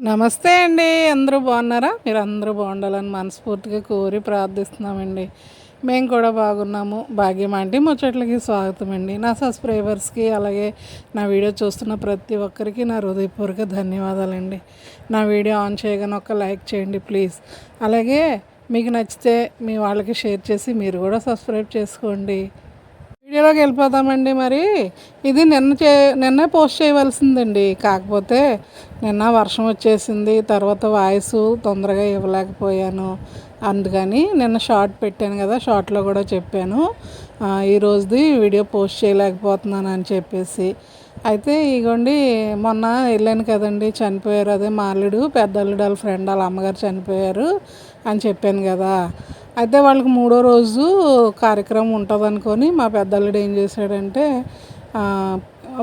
నమస్తే అండి. అందరూ బాగున్నారా? మీరు అందరూ బాగుండాలని మనస్ఫూర్తిగా కోరి ప్రార్థిస్తున్నామండి. మేము కూడా బాగున్నాము. భాగ్యం అంటే ముచ్చట్లకి స్వాగతం అండి. నా సబ్స్క్రైబర్స్కి అలాగే నా వీడియో చూస్తున్న ప్రతి ఒక్కరికి నా హృదయపూర్వక ధన్యవాదాలండి. నా వీడియో ఆన్ చేయగానే ఒక లైక్ చేయండి ప్లీజ్. అలాగే మీకు నచ్చితే మీ వాళ్ళకి షేర్ చేసి మీరు కూడా సబ్స్క్రైబ్ చేసుకోండి. వీడియోలోకి వెళ్ళిపోతామండి మరి. ఇది నిన్న చే నిన్నే పోస్ట్ చేయవలసిందండి. కాకపోతే నిన్న వర్షం వచ్చేసింది తర్వాత వాయిస్ తొందరగా ఇవ్వలేకపోయాను. అందుకని నిన్న షార్ట్ పెట్టాను కదా షార్ట్లో కూడా చెప్పాను. ఈరోజుది ఈ రోజుది వీడియో పోస్ట్ చేయలేకపోతున్నాను అని చెప్పేసి. అయితే ఇగోండి మొన్న వెళ్ళాను కదండి చనిపోయారు. అదే మా అల్లుడు పెద్ద అల్లుడు వాళ్ళ ఫ్రెండ్ వాళ్ళ అమ్మగారు చనిపోయారు అని చెప్పాను కదా. అయితే వాళ్ళకి మూడో రోజు కార్యక్రమం ఉంటుంది అనుకొని మా పెద్దల్లుడు ఏం చేశాడంటే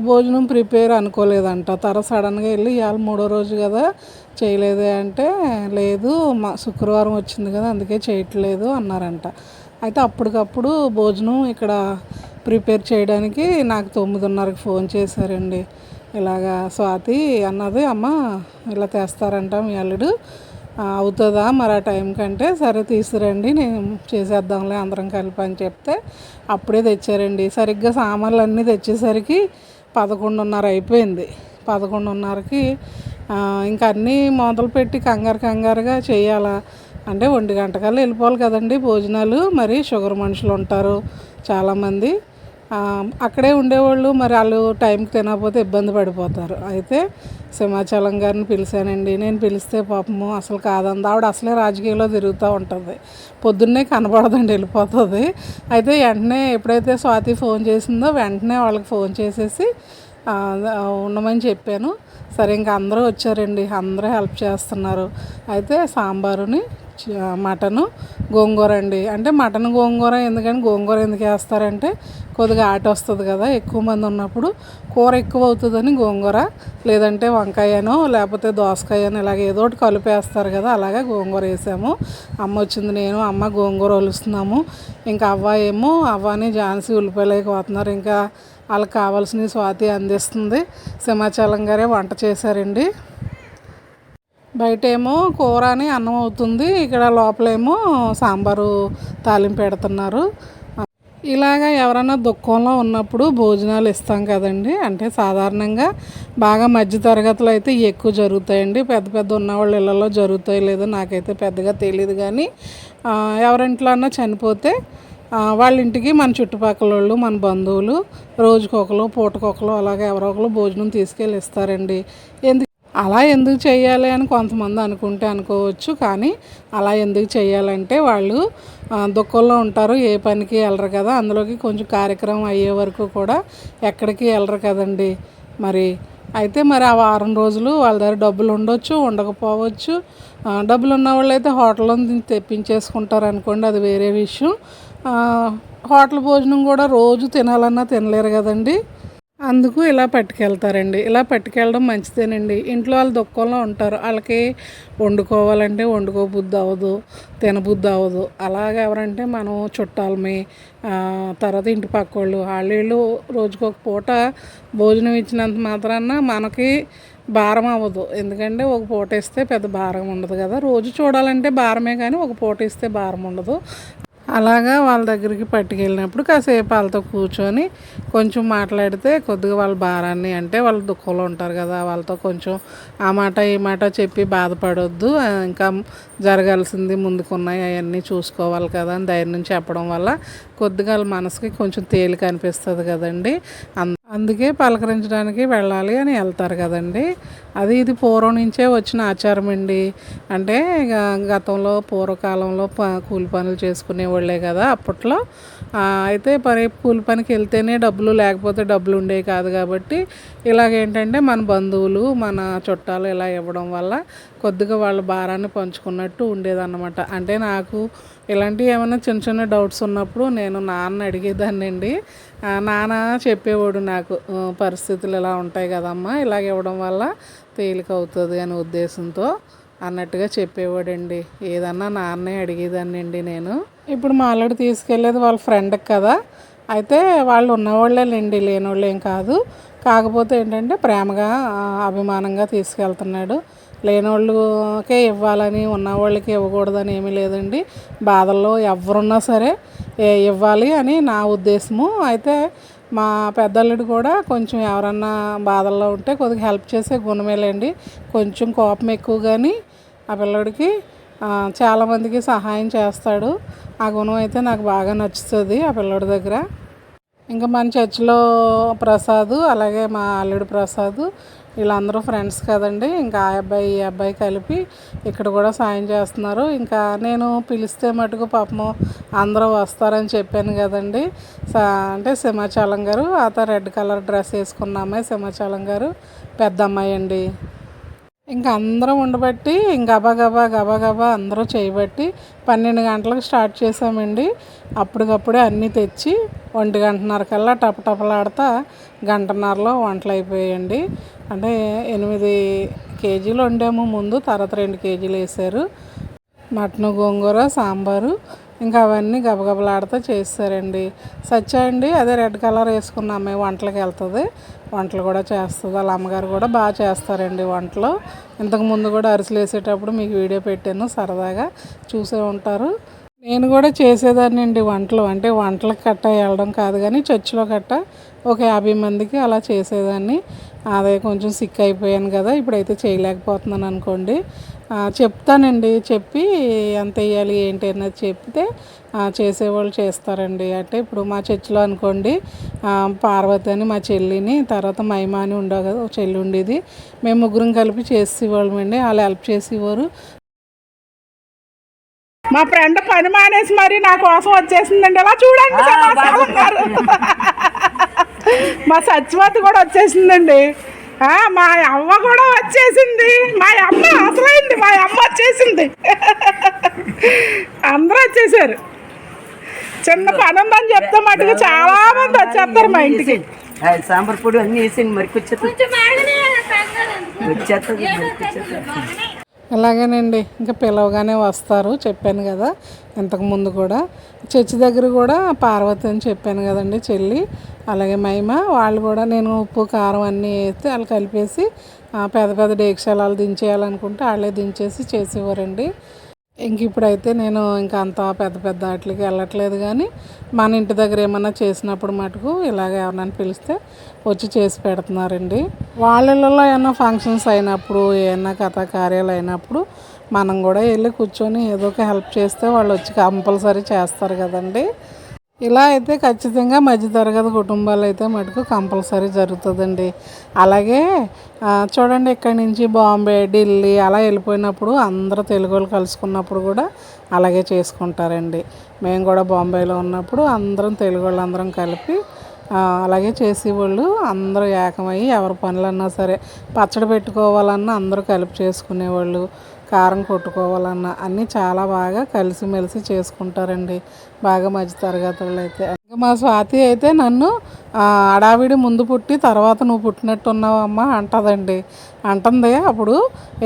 భోజనం ప్రిపేర్ అనుకోలేదంట. తర సడన్గా వెళ్ళి ఇవాళ మూడో రోజు కదా చేయలేదే అంటే లేదు మా శుక్రవారం వచ్చింది కదా అందుకే చేయట్లేదు అన్నారంట. అయితే అప్పటికప్పుడు భోజనం ఇక్కడ ప్రిపేర్ చేయడానికి నాకు తొమ్మిదిన్నరకి ఫోన్ చేశారండి. ఇలాగా స్వాతి అన్నది అమ్మ ఇలా తెస్తారంట మీ అల్లుడు. అవుతుందా? మరి ఆ టైం కంటే సరే తీసుకురండి నేను చేసేద్దాంలే అందరం కలిపి అని చెప్తే అప్పుడే తెచ్చారండి. సరిగ్గా సామాన్లు అన్నీ తెచ్చేసరికి పదకొండున్నర అయిపోయింది. పదకొండున్నరకి ఇంకా అన్నీ మొదలు పెట్టి కంగారు కంగారుగా చేయాలా? అంటే ఒంటి గంటకల్లా వెళ్ళిపోవాలి కదండి భోజనాలు. మరి షుగర్ మనుషులు ఉంటారు చాలామంది. అక్కడే ఉండేవాళ్ళు మరి వాళ్ళు టైంకి తినకపోతే ఇబ్బంది పడిపోతారు. అయితే సింహాచలం గారిని పిలిచానండి. నేను పిలిస్తే పాపము అసలు కాదంది. ఆవిడ అసలే రాజకీయాల్లో తిరుగుతూ ఉంటుంది. పొద్దున్నే కనపడదండి వెళ్ళిపోతుంది. అయితే వెంటనే ఎప్పుడైతే స్వాతి ఫోన్ చేసిందో వెంటనే వాళ్ళకి ఫోన్ చేసేసి ఉండమని చెప్పాను. సరే ఇంకా అందరూ వచ్చారండి. అందరూ హెల్ప్ చేస్తున్నారు. అయితే సాంబారుని మటను గోంగూర అండి. అంటే మటన్ గోంగూర ఎందుకని గోంగూర ఎందుకు వేస్తారంటే కొద్దిగా ఆట వస్తుంది కదా ఎక్కువ మంది ఉన్నప్పుడు కూర ఎక్కువ అవుతుందని గోంగూర లేదంటే వంకాయనో లేకపోతే దోసకాయనో ఇలాగ ఏదో ఒకటి కలిపేస్తారు కదా అలాగే గోంగూర వేసాము. అమ్మ వచ్చింది నేను అమ్మ గోంగూర వలుస్తున్నాము ఇంకా అవ్వ ఏమో అవ్వని ఝాన్సీ ఉల్లిపాయలకి పోతున్నారు. ఇంకా వాళ్ళకి కావాల్సిన స్వాతి అందిస్తుంది. సింహాచలం గారే వంట చేశారండి. బయటేమో కూర అని అన్నం అవుతుంది ఇక్కడ లోపలేమో సాంబారు తాలింపు పెడుతున్నారు. ఇలాగా ఎవరైనా దుఃఖంలో ఉన్నప్పుడు భోజనాలు ఇస్తాం కదండి. అంటే సాధారణంగా బాగా మధ్య తరగతులు అయితే ఎక్కువ జరుగుతాయండి. పెద్ద పెద్ద ఉన్నవాళ్ళ ఇళ్ళలో జరుగుతాయి లేదో నాకైతే పెద్దగా తెలియదు కానీ ఎవరింట్లో చనిపోతే వాళ్ళ ఇంటికి మన చుట్టుపక్కల వాళ్ళు మన బంధువులు రోజుకొకరు పూటకొకరు అలాగే ఎవరో ఒకరు భోజనం తీసుకెళ్ళి ఇస్తారండి. ఎందుకు అలా ఎందుకు చేయాలి అని కొంతమంది అనుకుంటే అనుకోవచ్చు కానీ అలా ఎందుకు చేయాలంటే వాళ్ళు దుఃఖంలో ఉంటారు ఏ పనికి వెళ్ళరు కదా. అందులోకి కొంచెం కార్యక్రమం అయ్యే వరకు కూడా ఎక్కడికి వెళ్ళరు కదండి మరి. అయితే మరి ఆ వారం రోజులు వాళ్ళ దగ్గర డబ్బులు ఉండొచ్చు ఉండకపోవచ్చు. డబ్బులు ఉన్న వాళ్ళు అయితే హోటల్లో తెప్పించేసుకుంటారు అనుకోండి అది వేరే విషయం. హోటల్ భోజనం కూడా రోజు తినాలన్నా తినలేరు కదండి. అందుకు ఇలా పట్టుకెళ్తారండి. ఇలా పట్టుకెళ్ళడం మంచిదేనండి. ఇంట్లో వాళ్ళు దుఃఖంలో ఉంటారు. వాళ్ళకి వండుకోవాలంటే వండుకోబుద్ధి అవ్వదు తినబుద్ధి అవ్వదు అలాగ ఎవరంటే మనం చుట్టాలమి. తర్వాత ఇంటి పక్క వాళ్ళు వాళ్ళు రోజుకొక పూట భోజనం ఇచ్చినంత మాత్రాన మనకి భారం అవ్వదు. ఎందుకంటే ఒక పూట ఇస్తే పెద్ద భారం ఉండదు కదా. రోజు చూడాలంటే భారమే కానీ ఒక పూట ఇస్తే భారం ఉండదు. అలాగా వాళ్ళ దగ్గరికి పట్టుకెళ్ళినప్పుడు కాసేపు వాళ్ళతో కూర్చొని కొంచెం మాట్లాడితే కొద్దిగా వాళ్ళ భారాన్ని అంటే వాళ్ళు దుఃఖంలో ఉంటారు కదా వాళ్ళతో కొంచెం ఆ మాట ఈ మాట చెప్పి బాధపడొద్దు ఇంకా జరగాల్సింది ముందుకున్నాయి అవన్నీ చూసుకోవాలి కదా అని ధైర్యం చెప్పడం వల్ల కొద్దిగా వాళ్ళ మనసుకి కొంచెం తేలిక అనిపిస్తుంది కదండి. అంద అందుకే పలకరించడానికి వెళ్ళాలి అని వెళ్తారు కదండి. అది ఇది పూర్వం నుంచే వచ్చిన ఆచారం అండి. అంటే గతంలో పూర్వకాలంలో ప కూలి పనులు చేసుకునే వాళ్ళే కదా అప్పట్లో. అయితే పని కూలి పనికి వెళ్తేనే డబ్బులు లేకపోతే డబ్బులు ఉండేవి కాదు కాబట్టి ఇలాగేంటంటే మన బంధువులు మన చుట్టాలు ఇలా ఇవ్వడం వల్ల కొద్దిగా వాళ్ళ భారాన్ని పంచుకున్నట్టు ఉండేదన్నమాట. అంటే నాకు ఇలాంటివి ఏమైనా చిన్న చిన్న డౌట్స్ ఉన్నప్పుడు నేను నాన్న అడిగేదాన్ని అండి నాన్న చెప్పేవాడు నాకు పరిస్థితులు ఇలా ఉంటాయి కదమ్మా ఇలాగ ఇవ్వడం వల్ల తేలిక అవుతుంది అనే ఉద్దేశంతో అన్నట్టుగా చెప్పేవాడండి. ఏదన్నా నాన్నే అడిగేదాన్ని అండి నేను. ఇప్పుడు మా ఆల్రెడీ తీసుకెళ్ళేది వాళ్ళ ఫ్రెండ్కి కదా అయితే వాళ్ళు ఉన్నవాళ్ళేలేండి లేనివాళ్ళు ఏం కాదు. కాకపోతే ఏంటంటే ప్రేమగా అభిమానంగా తీసుకెళ్తున్నాడు. లేని వాళ్ళకే ఇవ్వాలని ఉన్న వాళ్ళకి ఇవ్వకూడదని ఏమీ లేదండి. బాధల్లో ఎవరున్నా సరే ఇవ్వాలి అని నా ఉద్దేశము. అయితే మా పెద్దల్లుడు కూడా కొంచెం ఎవరన్నా బాధల్లో ఉంటే కొద్దిగా హెల్ప్ చేసే గుణమేలేండి. కొంచెం కోపం ఎక్కువ కానీ ఆ పిల్లడికి చాలామందికి సహాయం చేస్తాడు. ఆ గుణం అయితే నాకు బాగా నచ్చుతుంది ఆ పిల్లడి దగ్గర. ఇంకా మన చర్చిలో ప్రసాద్ అలాగే మా అల్లుడు ప్రసాద్ వీళ్ళందరూ ఫ్రెండ్స్ కదండి. ఇంకా ఆ అబ్బాయి ఈ అబ్బాయి కలిపి ఇక్కడ కూడా సాయం చేస్తున్నారు. ఇంకా నేను పిలిస్తే మటుకు పాపము అందరూ వస్తారని చెప్పాను కదండి. అంటే సింహాచలం గారు అత రెడ్ కలర్ డ్రెస్ వేసుకున్న అమ్మాయి సింహాచలం గారు పెద్ద అమ్మాయి అండి. ఇంకా అందరం ఉండబట్టి ఇంక గబగబా గబగబా అందరూ చేయబట్టి పన్నెండు గంటలకు స్టార్ట్ చేసామండి. అప్పటికప్పుడే అన్నీ తెచ్చి ఒంటి గంటన్నర కల్లా టపటపలాడతా గంటన్నరలో వంటలు అయిపోయాయండి. అంటే ఎనిమిది కేజీలు వండాము. ముందు తర్వాత రెండు కేజీలు వేసారు. మటన్ గోంగూర సాంబారు. ఇంకా అవన్నీ గబగబలాడుతూ చేస్తారండి. సత్య అండి అదే రెడ్ కలర్ వేసుకున్న అమ్మాయి వంటలకు వెళ్తుంది. వంటలు కూడా చేస్తుంది. వాళ్ళ అమ్మగారు కూడా బాగా చేస్తారండి వంటలు. ఇంతకు ముందు కూడా అరిసెలు వేసేటప్పుడు మీకు వీడియో పెట్టాను సరదాగా చూసే ఉంటారు. నేను కూడా చేసేదాన్ని అండి వంటలు. అంటే వంటలకు కట్ట వెళ్ళడం కాదు కానీ చర్చిలో కట్ట ఒక యాభై మందికి అలా చేసేదాన్ని. అదే కొంచెం సిక్ అయిపోయాను కదా ఇప్పుడైతే చేయలేకపోతున్నాను అనుకోండి. చెప్తానండి. చెప్పి ఎంత వేయాలి ఏంటి అన్నది చెప్తే చేసేవాళ్ళు చేస్తారండి. అంటే ఇప్పుడు మా చర్చిలో అనుకోండి పార్వతి అని మా చెల్లిని తర్వాత మైమా అని ఉండే కదా ఒక చెల్లి ఉండేది. మేము ముగ్గురం కలిపి చేసేవాళ్ళమండి. వాళ్ళు హెల్ప్ చేసేవారు. మా ఫ్రెండ్ పని మానేసి మరి నా కోసం వచ్చేసిందండి. ఇలా చూడండి. మా సత్యవతి కూడా వచ్చేసిందండి. ఆ, మా అమ్మ కూడా వచ్చేసింది. మా అమ్మ అసలైంది మా అమ్మ వచ్చేసింది. అందరూ వచ్చేసారు. చిన్న పని ఉందని చెప్తే మటుకు చాలా మంది వచ్చేస్తారు మా ఇంటికి. ఆ, సాంబార్ పొడి అన్ని వేసింది మరి వచ్చేస్తుంది వచ్చేస్తుంది ఇలాగేనండి ఇంకా పిలవగానే వస్తారు. చెప్పాను కదా ఇంతకుముందు కూడా. చర్చి దగ్గర కూడా పార్వతి అని చెప్పాను కదండి చెల్లి. అలాగే మహిమ. వాళ్ళు కూడా నేను ఉప్పు కారం అన్నీ వేస్తే వాళ్ళు కలిపేసి పెద్ద పెద్ద డేక్షాలు దించేయాలనుకుంటే వాళ్ళే దించేసి చేసేవారండి. ఇంక ఇప్పుడైతే నేను ఇంకా అంత పెద్ద పెద్ద వాటికి వెళ్ళట్లేదు కానీ మన ఇంటి దగ్గర ఏమన్నా చేసినప్పుడు మటుకు ఇలాగ ఎవరినైనా పిలిస్తే వచ్చి చేసి పెడుతున్నారండి. వాళ్ళలో ఏమైనా ఫంక్షన్స్ అయినప్పుడు ఏమైనా కథా కార్యాలు అయినప్పుడు మనం కూడా వెళ్ళి కూర్చొని ఏదో ఒక హెల్ప్ చేస్తే వాళ్ళు వచ్చి కంపల్సరీ చేస్తారు కదండి. ఇలా అయితే ఖచ్చితంగా మధ్యతరగతి కుటుంబాలు అయితే మటుకు కంపల్సరీ జరుగుతుందండి. అలాగే చూడండి ఇక్కడి నుంచి బాంబే ఢిల్లీ అలా వెళ్ళిపోయినప్పుడు అందరూ తెలుగు వాళ్ళు కలుసుకున్నప్పుడు కూడా అలాగే చేసుకుంటారండి. మేము కూడా బాంబేలో ఉన్నప్పుడు అందరం తెలుగు వాళ్ళందరం కలిపి అలాగే చేసేవాళ్ళు అందరూ ఏకమయ్యి ఎవరి పనులన్నా సరే పచ్చడి పెట్టుకోవాలన్నా అందరూ కలిపి చేసుకునేవాళ్ళు. కారం కొట్టుకోవాలన్నా అన్నీ చాలా బాగా కలిసిమెలిసి చేసుకుంటారండి. బాగా మధ్య తరగతి వాళ్ళు అయితే. ఇంకా మా స్వాతి అయితే నన్ను అడావిడి ముందు పుట్టి తర్వాత నువ్వు పుట్టినట్టున్నావమ్మా అంటదండి. అంటుంది అప్పుడు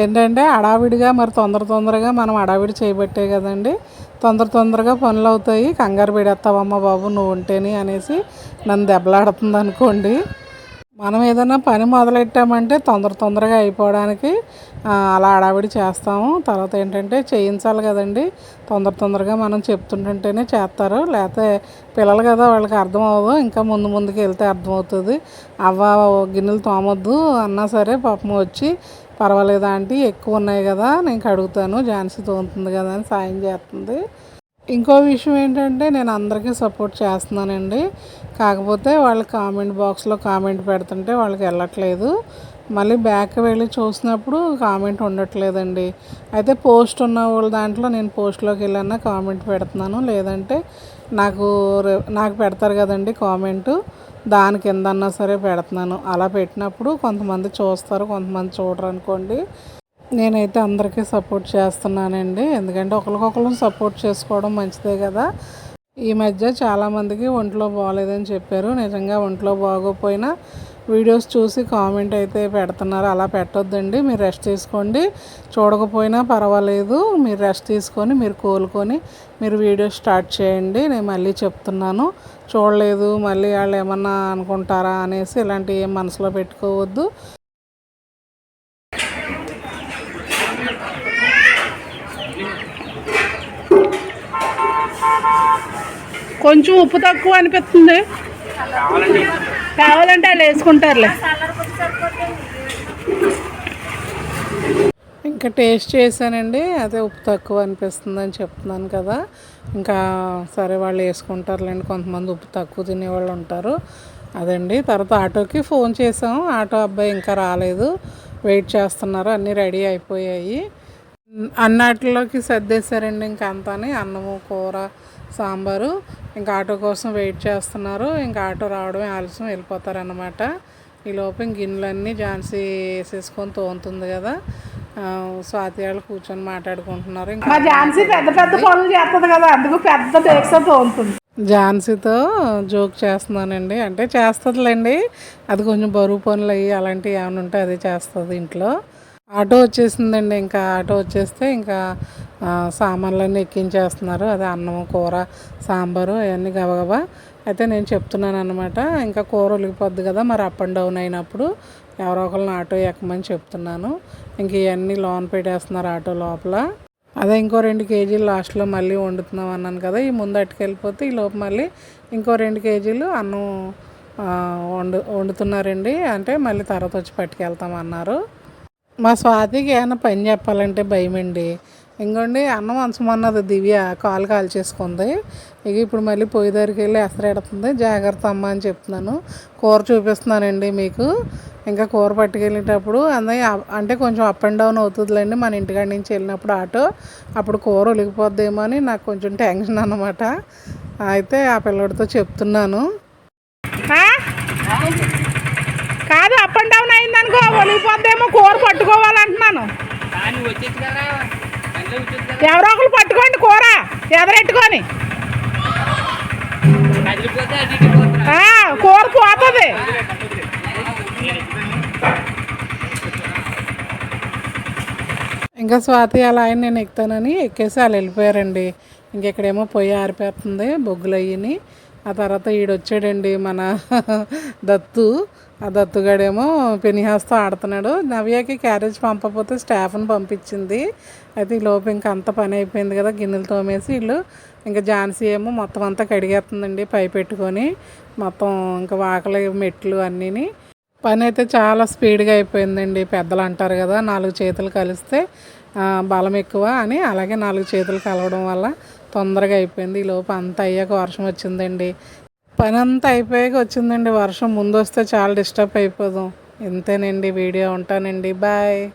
ఏంటంటే అడావిడిగా మరి తొందర తొందరగా మనం అడావిడి చేయబట్టే కదండి. తొందర తొందరగా పనులు అవుతాయి కంగారు పెడతావమ్మా బాబు నువ్వు ఉంటేని అనేసి నన్ను దెబ్బలాడుతుంది అనుకోండి. మనం ఏదైనా పని మొదలెట్టామంటే తొందర తొందరగా అయిపోవడానికి అలా హడావిడి చేస్తాము. తర్వాత ఏంటంటే చేయించాలి కదండి. తొందర తొందరగా మనం చెప్తుంటుంటేనే చేస్తారు. లేకపోతే పిల్లలు కదా వాళ్ళకి అర్థం అవ్వదు. ఇంకా ముందు ముందుకు వెళ్తే అర్థమవుతుంది. అవ్వ గిన్నెలు తోమొద్దు అన్నా సరే పాపం వచ్చి పర్వాలేదు ఆంటీ ఎక్కువ ఉన్నాయి కదా నేను కడుగుతాను. ఝాన్సీ తోముతుంది కదా అని సాయం చేస్తుంది. ఇంకో విషయం ఏంటంటే నేను అందరికీ సపోర్ట్ చేస్తున్నానండి. కాకపోతే వాళ్ళు కామెంట్ బాక్స్లో కామెంట్ పెడుతుంటే వాళ్ళకి వెళ్ళట్లేదు. మళ్ళీ బ్యాక్ వెళ్ళి చూసినప్పుడు కామెంట్ ఉండట్లేదండి. అయితే పోస్ట్ ఉన్న వాళ్ళ దాంట్లో నేను పోస్ట్లోకి వెళ్ళన్నా కామెంట్ పెడుతున్నాను. లేదంటే నాకు నాకు పెడతారు కదండి కామెంటు దాని కిందన్నా సరే పెడుతున్నాను. అలా పెట్టినప్పుడు కొంతమంది చూస్తారు కొంతమంది చూడరు అనుకోండి. నేనైతే అందరికీ సపోర్ట్ చేస్తున్నానండి. ఎందుకంటే ఒకరికొకరు సపోర్ట్ చేసుకోవడం మంచిదే కదా. ఈ మధ్య చాలామందికి ఒంట్లో బాగోలేదని చెప్పారు. నిజంగా ఒంట్లో బాగోపోయినా వీడియోస్ చూసి కామెంట్ అయితే పెడుతున్నారు. అలా పెట్టొద్దండి. మీరు రెస్ట్ తీసుకోండి. చూడకపోయినా పర్వాలేదు. మీరు రెస్ట్ తీసుకొని మీరు కోలుకొని మీరు వీడియో స్టార్ట్ చేయండి. నేను మళ్ళీ చెప్తున్నాను. చూడలేదు. మళ్ళీ వాళ్ళు ఏమన్నా అనుకుంటారా అనేసి ఇలాంటివి ఏం మనసులో పెట్టుకోవద్దు. కొంచెం ఉప్పు తక్కువ అనిపిస్తుంది. కావాలంటే వాళ్ళు వేసుకుంటారులే. ఇంకా టేస్ట్ చేశానండి. అదే ఉప్పు తక్కువ అనిపిస్తుంది అని చెప్తున్నాను కదా. ఇంకా సరే వాళ్ళు వేసుకుంటారులేండి. కొంతమంది ఉప్పు తక్కువ తినేవాళ్ళు ఉంటారు. అదండి. తర్వాత ఆటోకి ఫోన్ చేసాం ఆటో అబ్బాయి ఇంకా రాలేదు. వెయిట్ చేస్తున్నారు. అన్నీ రెడీ అయిపోయాయి. అన్నాటిలోకి సర్దేశారండి ఇంకా అంతాని. అన్నము కూర సాంబారు ఇంకా ఆటో కోసం వెయిట్ చేస్తున్నారు. ఇంకా ఆటో రావడమే ఆలస్యం వెళ్ళిపోతారన్నమాట. ఈ లోపు గిన్నెలన్నీ ఝాన్సీ వేసేసుకొని తోముతుంది కదా. స్వాతి వాళ్ళు కూర్చొని మాట్లాడుకుంటున్నారు. ఇంకా ఝాన్సీ పెద్ద పెద్ద పనులు చేస్తుంది కదా అందుకు పెద్ద ఉంటుంది ఝాన్సీతో జోక్ చేస్తున్నానండి. అంటే చేస్తుందిలేండి. అది కొంచెం బరువు పనులు అయ్యి అలాంటివి ఏమైనా ఉంటే అది చేస్తుంది ఇంట్లో. ఆటో వచ్చేసిందండి. ఇంకా ఆటో వచ్చేస్తే ఇంకా సామాన్లన్నీ ఎక్కించేస్తున్నారు. అదే అన్నం కూర సాంబారు అవన్నీ గబగబా. అయితే నేను చెప్తున్నాను అనమాట ఇంకా కూర ఒలిగిపోద్ది కదా మరి అప్ అండ్ డౌన్ అయినప్పుడు ఎవరో ఒకరిని ఆటో ఎక్కమని చెప్తున్నాను. ఇంక ఇవన్నీ లోన్ పెట్టేస్తున్నారు ఆటో లోపల. అదే ఇంకో రెండు కేజీలు లాస్ట్లో మళ్ళీ వండుతున్నాం అన్నాను కదా ఈ ముందు అట్టుకెళ్ళిపోతే ఈ లోపు మళ్ళీ ఇంకో రెండు కేజీలు అన్నం వండు వండుతున్నారండి. అంటే మళ్ళీ తర్వాత వచ్చి పట్టుకెళ్తామన్నారు మా స్వాతికి ఏమైనా పని చెప్పాలంటే భయం అండి ఇంకోండి అన్నం వంచమన్నది దివ్య కాలు కాల్చేసుకుంది. ఇక ఇప్పుడు మళ్ళీ పొయ్యి దగ్గరికి వెళ్ళి ఎసరెడుతుంది. జాగ్రత్త అమ్మ అని చెప్తున్నాను. కూర చూపిస్తున్నానండి మీకు. ఇంకా కూర పట్టుకెళ్ళేటప్పుడు అన్నయ్య అంటే కొంచెం అప్ అండ్ డౌన్ అవుతుందిలేండి. మన ఇంటికాడి నుంచి వెళ్ళినప్పుడు ఆటో అప్పుడు కూర ఒలిగిపోద్దేమో అని నాకు కొంచెం టెన్షన్ అన్నమాట. అయితే ఆ పిల్లడితో చెప్తున్నాను ఆ? కాదు అప్ అండ్ డౌన్ అయిందనుకో ఒలిగిపోద్దేమో కూర పట్టుకోవాలంటున్నాను. ఎవరో ఒకరు పట్టుకోండి కూర ఎదరెట్టుకొని. ఆ, కూర పోతుంది. ఇంకా స్వాతి అలా ఆయన నేను ఎక్కుతానని ఎక్కేసి వాళ్ళు వెళ్ళిపోయారండి. ఇంకెక్కడేమో పొయ్యి ఆరిపోతుంది బొగ్గులు అయ్యిని ఆ తర్వాత ఈడొచ్చాడండి మన దత్తు. ఆ దత్తుగాడేమో పెనిహాస్తో ఆడుతున్నాడు. నవ్యకి క్యారేజ్ పంపకపోతే స్టాఫ్ని పంపించింది. అయితే ఈ లోపు ఇంకా అంత పని అయిపోయింది కదా గిన్నెలు తోమేసి వీళ్ళు ఇంకా ఝాన్సీ ఏమో మొత్తం అంతా కడిగేస్తుందండి పై పెట్టుకొని. మొత్తం ఇంకా వాకలి మెట్లు అన్నీని. పని అయితే చాలా స్పీడ్గా అయిపోయిందండి. పెద్దలు అంటారు కదా నాలుగు చేతులు కలిస్తే బలం ఎక్కువ అని. అలాగే నాలుగు చేతులు కలవడం వల్ల తొందరగా అయిపోయింది. ఈ లోపు అంతా అయ్యాక వర్షం వచ్చిందండి. పని అంతా అయిపోయాక వచ్చిందండి. వర్షం ముందు వస్తే చాలా డిస్టర్బ్ అయిపోదాం. ఇంతేనండి వీడియో ఉంటానండి. బాయ్.